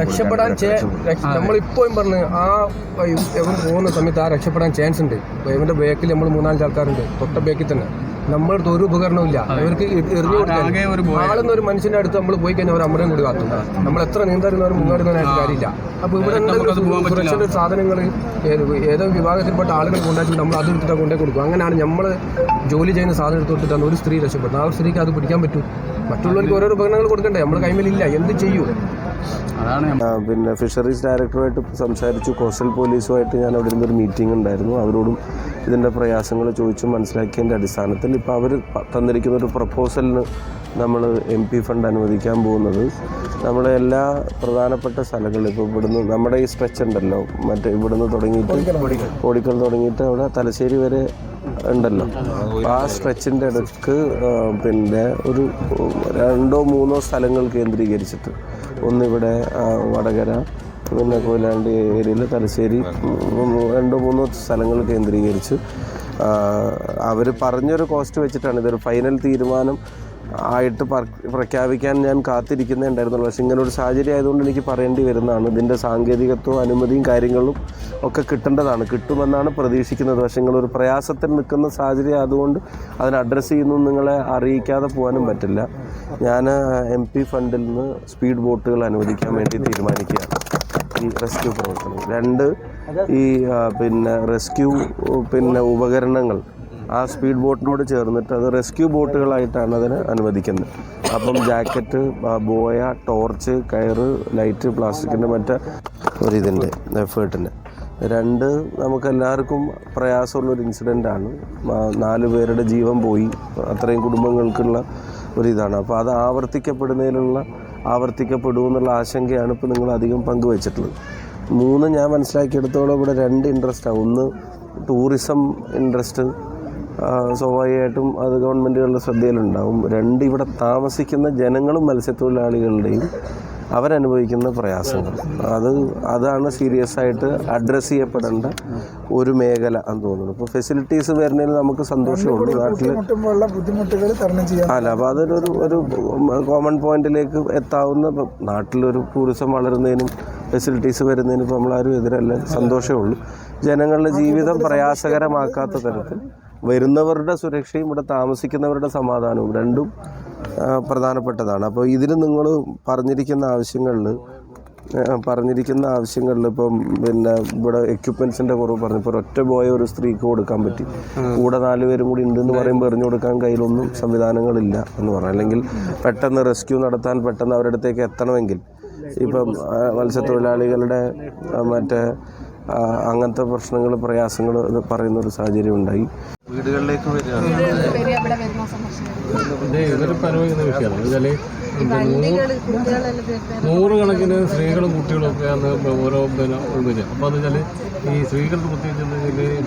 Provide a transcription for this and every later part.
രക്ഷപ്പെടാൻ നമ്മളിപ്പോഴും പറഞ്ഞ് ആ ഇവൻ പോകുന്ന സമയത്ത് ആ രക്ഷപ്പെടാൻ ചാൻസ് ഉണ്ട്. ഇവന്റെ ബേക്കിൽ നമ്മൾ മൂന്നാലഞ്ച് ആൾക്കാരുണ്ട്. തൊട്ട ബേക്കിൽ തന്നെ. നമ്മുടെ അടുത്ത് ഒരു ഉപകരണവും ഇല്ല. അവർക്ക് എറിഞ്ഞു കൊടുക്കാൻ. ആളെന്ന ഒരു മനുഷ്യന്റെ അടുത്ത് നമ്മൾ പോയി കഴിഞ്ഞാൽ അവർ അമ്മയും കൂടി കാത്തും. നമ്മൾ എത്ര നീന്താറുന്നവരും മുങ്ങാറുന്നവരായിട്ട് കാര്യമില്ല. അപ്പൊ ഇവിടെ സുരക്ഷയുടെ സാധനങ്ങൾ ഏതോ വിഭാഗത്തിൽപ്പെട്ട ആളുകൾ കൊണ്ടാക്കി നമ്മൾ അത് എടുത്തിട്ട് കൊണ്ടേ കൊടുക്കും. അങ്ങനെയാണ് നമ്മൾ ജോലി ചെയ്യുന്ന സാധനം എടുത്ത് കൊടുത്തിട്ടാണ് ഒരു സ്ത്രീ രക്ഷപ്പെടുന്നത്. ആ സ്ത്രീക്ക് അത് പിടിക്കാൻ പറ്റും. മറ്റുള്ളവർക്ക് ഓരോ ഉപകരണങ്ങൾ കൊടുക്കണ്ടേ? നമ്മൾ കൈമേലില്ല. എന്ത് ചെയ്യും? അതാണ് പിന്നെ ഫിഷറീസ് ഡയറക്ടറുമായിട്ട് സംസാരിച്ചു. കോസ്റ്റൽ പോലീസുമായിട്ട് ഞാൻ അവിടെ ഇരുന്നൊരു മീറ്റിംഗ് ഉണ്ടായിരുന്നു. അവരോടും ഇതിന്റെ പ്രയാസങ്ങൾ ചോദിച്ചു മനസ്സിലാക്കിയതിന്റെ അടിസ്ഥാനത്തിൽ ഇപ്പോൾ അവർ തന്നിരിക്കുന്ന ഒരു പ്രപ്പോസലിന് നമ്മൾ എം പി ഫണ്ട് അനുവദിക്കാൻ പോകുന്നത്. നമ്മളെ എല്ലാ പ്രധാനപ്പെട്ട സ്ഥലങ്ങളിലും ഇപ്പോൾ ഇവിടുന്ന് നമ്മുടെ ഈ സ്ട്രെച്ച് ഉണ്ടല്ലോ. മറ്റേ ഇവിടുന്ന് തുടങ്ങിയിട്ട് ഓടിക്കൽ തുടങ്ങിയിട്ട് അവിടെ തലശ്ശേരി വരെ ഉണ്ടല്ലോ. ആ സ്ട്രെച്ചിന്റെ ഇടയ്ക്ക് പിന്നെ ഒരു രണ്ടോ മൂന്നോ സ്ഥലങ്ങൾ കേന്ദ്രീകരിച്ചിട്ട് ഒന്നിവിടെ വടകര പിന്നെ കൊയിലാണ്ടി ഏരിയയിൽ തലശ്ശേരി രണ്ടോ മൂന്നോ സ്ഥലങ്ങൾ കേന്ദ്രീകരിച്ച് അവർ പറഞ്ഞൊരു കോസ്റ്റ് വെച്ചിട്ടാണ് ഇതൊരു ഫൈനൽ തീരുമാനം. ആയിട്ട് പ്രഖ്യാപിക്കാൻ ഞാൻ കാത്തിരിക്കുന്നുണ്ടായിരുന്നുള്ളൂ പക്ഷേ ഇങ്ങനെ ഒരു സാഹചര്യം ആയതുകൊണ്ട് എനിക്ക് പറയേണ്ടി വരുന്നതാണ്. ഇതിന്റെ സാങ്കേതികത്വവും അനുമതിയും കാര്യങ്ങളും ഒക്കെ കിട്ടേണ്ടതാണ്. കിട്ടുമെന്നാണ് പ്രതീക്ഷിക്കുന്നത്. പക്ഷേ നിങ്ങളൊരു പ്രയാസത്തിൽ നിൽക്കുന്ന സാഹചര്യം ആയതുകൊണ്ട് അതിന് അഡ്രസ്സ് ചെയ്യുന്നു നിങ്ങളെ അറിയിക്കാതെ പോകാനും പറ്റില്ല. ഞാൻ എം പി ഫണ്ടിൽ നിന്ന് സ്പീഡ് ബോട്ടുകൾ അനുവദിക്കാൻ വേണ്ടി തീരുമാനിക്കുകയാണ്. ഈ റെസ്ക്യൂ പ്രവർത്തനം. രണ്ട് ഈ പിന്നെ റെസ്ക്യൂ പിന്നെ ഉപകരണങ്ങൾ ആ സ്പീഡ് ബോട്ടിനോട് ചേർന്നിട്ട് അത് റെസ്ക്യൂ ബോട്ടുകളായിട്ടാണ് അതിന് അനുവദിക്കുന്നത്. അപ്പം ജാക്കറ്റ് ബോയ ടോർച്ച് കയറ് ലൈറ്റ് പ്ലാസ്റ്റിക്കിന്റെ മറ്റേ ഒരിതിന്റെ എഫേർട്ടിന്റെ രണ്ട് നമുക്ക് എല്ലാവർക്കും പ്രയാസമുള്ളൊരു ഇൻസിഡന്റാണ് നാല് പേരുടെ ജീവൻ പോയി. അത്രയും കുടുംബങ്ങൾക്കുള്ള ഒരിതാണ്. അപ്പോൾ അത് ആവർത്തിക്കപ്പെടുന്നതിലുള്ള ആവർത്തിക്കപ്പെടുമെന്നുള്ള ആശങ്കയാണ് ഇപ്പോൾ നിങ്ങൾ അധികം പങ്കുവച്ചിട്ടുള്ളത്. മൂന്ന് ഞാൻ മനസ്സിലാക്കിയെടുത്തോളം ഇവിടെ രണ്ട് ഇൻട്രസ്റ്റാണ് ഒന്ന് ടൂറിസം ഇൻട്രസ്റ്റ് സ്വാഭാവികമായിട്ടും അത് ഗവൺമെന്റുകളുടെ ശ്രദ്ധയിലുണ്ടാവും. രണ്ട് ഇവിടെ താമസിക്കുന്ന ജനങ്ങളും മത്സ്യത്തൊഴിലാളികളുടെയും അവരനുഭവിക്കുന്ന പ്രയാസങ്ങൾ. അത് അതാണ് സീരിയസ് ആയിട്ട് അഡ്രസ്സ് ചെയ്യപ്പെടേണ്ട ഒരു മേഖല എന്ന് തോന്നുന്നു. ഇപ്പോൾ ഫെസിലിറ്റീസ് വരുന്നതിൽ നമുക്ക് സന്തോഷമുണ്ട് നാട്ടിൽ അല്ല അപ്പോൾ അതൊരു ഒരു കോമൺ പോയിന്റിലേക്ക് എത്താവുന്ന നാട്ടിലൊരു ടൂറിസം വളരുന്നതിനും ഫെസിലിറ്റീസ് വരുന്നതിനും ഇപ്പോൾ നമ്മളാരും എതിരല്ല. സന്തോഷമേ ഉള്ളൂ. ജനങ്ങളുടെ ജീവിതം പ്രയാസകരമാക്കാത്ത തരത്തിൽ വരുന്നവരുടെ സുരക്ഷയും ഇവിടെ താമസിക്കുന്നവരുടെ സമാധാനവും രണ്ടും പ്രധാനപ്പെട്ടതാണ്. അപ്പോൾ ഇതിന് നിങ്ങൾ പറഞ്ഞിരിക്കുന്ന ആവശ്യങ്ങളിൽ പറഞ്ഞിരിക്കുന്ന ആവശ്യങ്ങളിൽ ഇപ്പം പിന്നെ ഇവിടെ എക്യുപ്മെൻസിന്റെ കുറവ് പറഞ്ഞു. ഇപ്പോൾ ഒറ്റ പോയ ഒരു സ്ത്രീക്ക് കൊടുക്കാൻ പറ്റി. കൂടെ നാല് പേരും കൂടി ഉണ്ടെന്ന് പറയുമ്പോൾ എറിഞ്ഞു കൊടുക്കാൻ കയ്യിലൊന്നും സംവിധാനങ്ങളില്ല എന്ന് പറഞ്ഞു അല്ലെങ്കിൽ പെട്ടെന്ന് റെസ്ക്യൂ നടത്താൻ പെട്ടെന്ന് അവരുടെ അടുത്തേക്ക് എത്തണമെങ്കിൽ ഇപ്പം മത്സ്യത്തൊഴിലാളികളുടെ മറ്റേ അങ്ങനത്തെ പ്രശ്നങ്ങൾ പ്രയാസങ്ങൾ ഇത് പറയുന്ന ഒരു സാഹചര്യം ഉണ്ടായി. വീടുകളിലേക്ക് നൂറുകണക്കിന് സ്ത്രീകളും കുട്ടികളും ഒക്കെ ആണ് ഓരോ പിന്നെ വരിക അപ്പോൾ എന്ന് വെച്ചാൽ ഈ സ്ത്രീകൾക്ക് പ്രത്യേകിച്ച്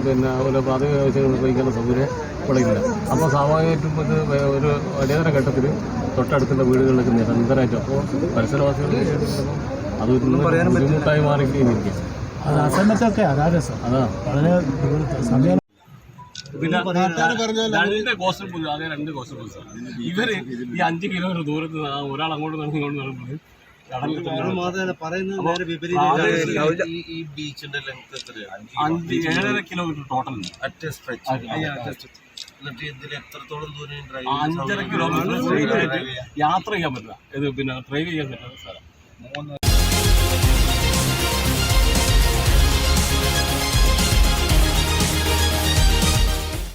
പിന്നെ ഓരോ പ്രാഥമിക ആവശ്യങ്ങൾ ഉപയോഗിക്കുന്ന സൗകര്യം ഇവിടെ ഇല്ല അപ്പോൾ സ്വാഭാവികമായിട്ടും ഇത് ഒരു അടിയന്തര ഘട്ടത്തിൽ തൊട്ടടുത്തുള്ള വീടുകളിലേക്ക് നിരന്തരമായിട്ട് അപ്പോൾ പരിസരവാസികൾ അത് ഒരു ബുദ്ധിമുട്ടായി മാറിയിരിക്കുക അത് ആ സമയത്തൊക്കെ അതാ രസം വളരെ സമയം പിന്നെ രണ്ട് കോസ്റ്റൽ അതെ രണ്ട് കോസ്റ്റൽ പോലീസ് ഇവർ ഈ അഞ്ച് കിലോമീറ്റർ ദൂരത്ത് നിന്ന് ഒരാൾ അങ്ങോട്ട് നടന്ന് ഇങ്ങോട്ട് നടന്നത് അഞ്ച് ഏഴര കിലോമീറ്റർ ടോട്ടൽ ഉണ്ട് അഞ്ചര കിലോമീറ്റർ യാത്ര ചെയ്യാൻ പറ്റില്ല ഇത് പിന്നെ ഡ്രൈവ് ചെയ്യാൻ പറ്റുന്ന സ്ഥലം